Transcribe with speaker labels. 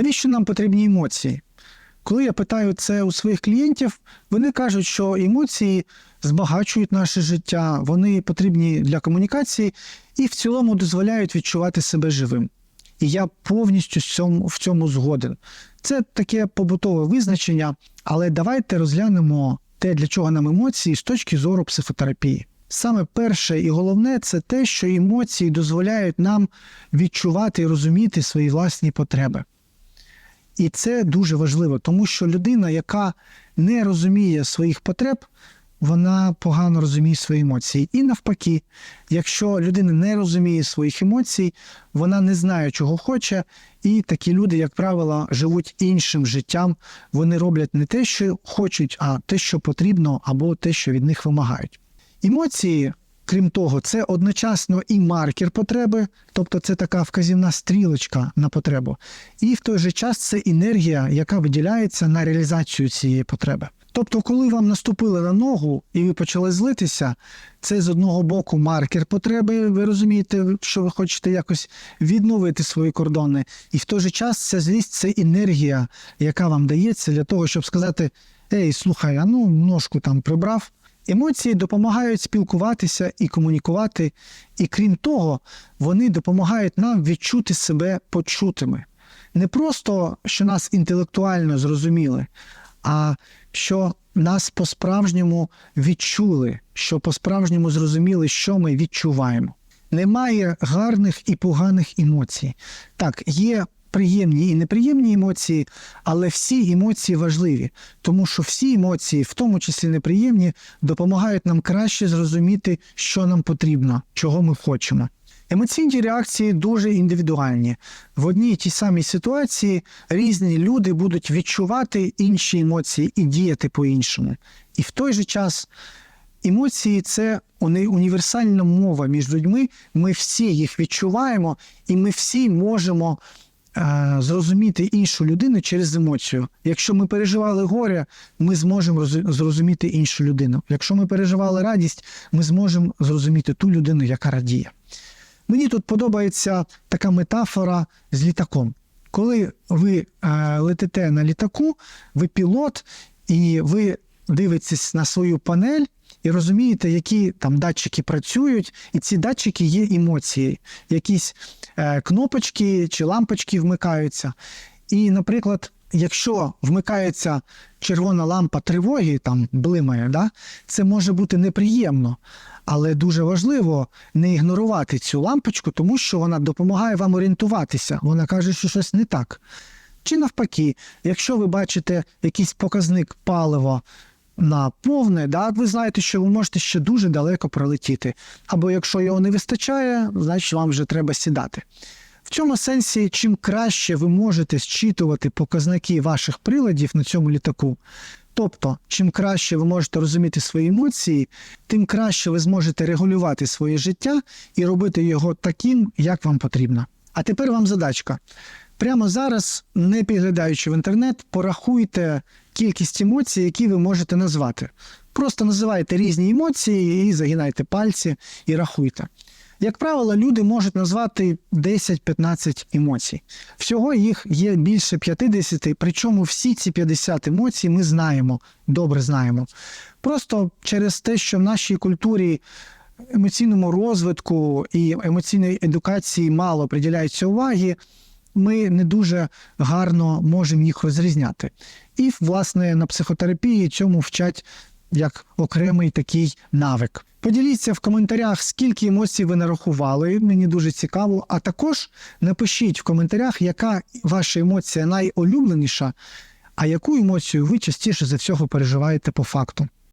Speaker 1: Навіщо нам потрібні емоції? Коли я питаю це у своїх клієнтів, вони кажуть, що емоції збагачують наше життя, вони потрібні для комунікації і в цілому дозволяють відчувати себе живим. І я повністю в цьому, згоден. Це таке побутове визначення, але давайте розглянемо те, для чого нам емоції з точки зору психотерапії. Саме перше і головне це те, що емоції дозволяють нам відчувати і розуміти свої власні потреби. І це дуже важливо, тому що людина, яка не розуміє своїх потреб, вона погано розуміє свої емоції. І навпаки, якщо людина не розуміє своїх емоцій, вона не знає, чого хоче, і такі люди, як правило, живуть іншим життям. Вони роблять не те, що хочуть, а те, що потрібно, або те, що від них вимагають. Емоції, крім того, це одночасно і маркер потреби, тобто це така вказівна стрілочка на потребу, і в той же час це енергія, яка виділяється на реалізацію цієї потреби. Тобто, коли вам наступили на ногу і ви почали злитися, це з одного боку маркер потреби. Ви розумієте, що ви хочете якось відновити свої кордони, і в той же час ця злість це енергія, яка вам дається для того, щоб сказати: Ей, слухай, а ну ножку там прибрав. Емоції допомагають спілкуватися і комунікувати, і крім того, вони допомагають нам відчути себе почутими. Не просто, що нас інтелектуально зрозуміли, а що нас по-справжньому відчули, що по-справжньому зрозуміли, що ми відчуваємо. Немає гарних і поганих емоцій. Так, є приємні і неприємні емоції, але всі емоції важливі, тому що всі емоції, в тому числі неприємні, допомагають нам краще зрозуміти, що нам потрібно, чого ми хочемо. Емоційні реакції дуже індивідуальні. В одній і тій самій ситуації різні люди будуть відчувати інші емоції і діяти по-іншому. І в той же час емоції це універсальна мова між людьми. Ми всі їх відчуваємо, і ми всі можемо зрозуміти іншу людину через емоцію. Якщо ми переживали горе, ми зможемо зрозуміти іншу людину. Якщо ми переживали радість, ми зможемо зрозуміти ту людину, яка радіє. Мені тут подобається така метафора з літаком. Коли ви е, летите на літаку, ви пілот, і ви дивитесь на свою панель і розумієте, які там датчики працюють, і ці датчики є емоції, якісь е, кнопочки чи лампочки вмикаються. І, наприклад, якщо вмикається червона лампа тривоги, там блимає, да, це може бути неприємно. Але дуже важливо не ігнорувати цю лампочку, тому що вона допомагає вам орієнтуватися. Вона каже, що щось не так. Чи навпаки, якщо ви бачите якийсь показник палива на повне, да, ви знаєте, що ви можете ще дуже далеко пролетіти. Або якщо його не вистачає, значить вам вже треба сідати. В цьому сенсі, чим краще ви можете зчитувати показники ваших приладів на цьому літаку, тобто, чим краще ви можете розуміти свої емоції, тим краще ви зможете регулювати своє життя і робити його таким, як вам потрібно. А тепер вам задачка. Прямо зараз, не підглядаючи в інтернет, порахуйте кількість емоцій, які ви можете назвати. Просто називайте різні емоції і загинайте пальці і рахуйте. Як правило, люди можуть назвати 10-15 емоцій. Всього їх є більше 50, причому всі ці 50 емоцій ми знаємо, добре знаємо. Просто через те, що в нашій культурі емоційному розвитку і емоційної едукації мало приділяється уваги, ми не дуже гарно можемо їх розрізняти. І, власне, на психотерапії цьому вчать як окремий такий навик. Поділіться в коментарях, скільки емоцій ви нарахували. Мені дуже цікаво. А також напишіть в коментарях, яка ваша емоція найулюбленіша, а яку емоцію ви частіше за всього переживаєте по факту.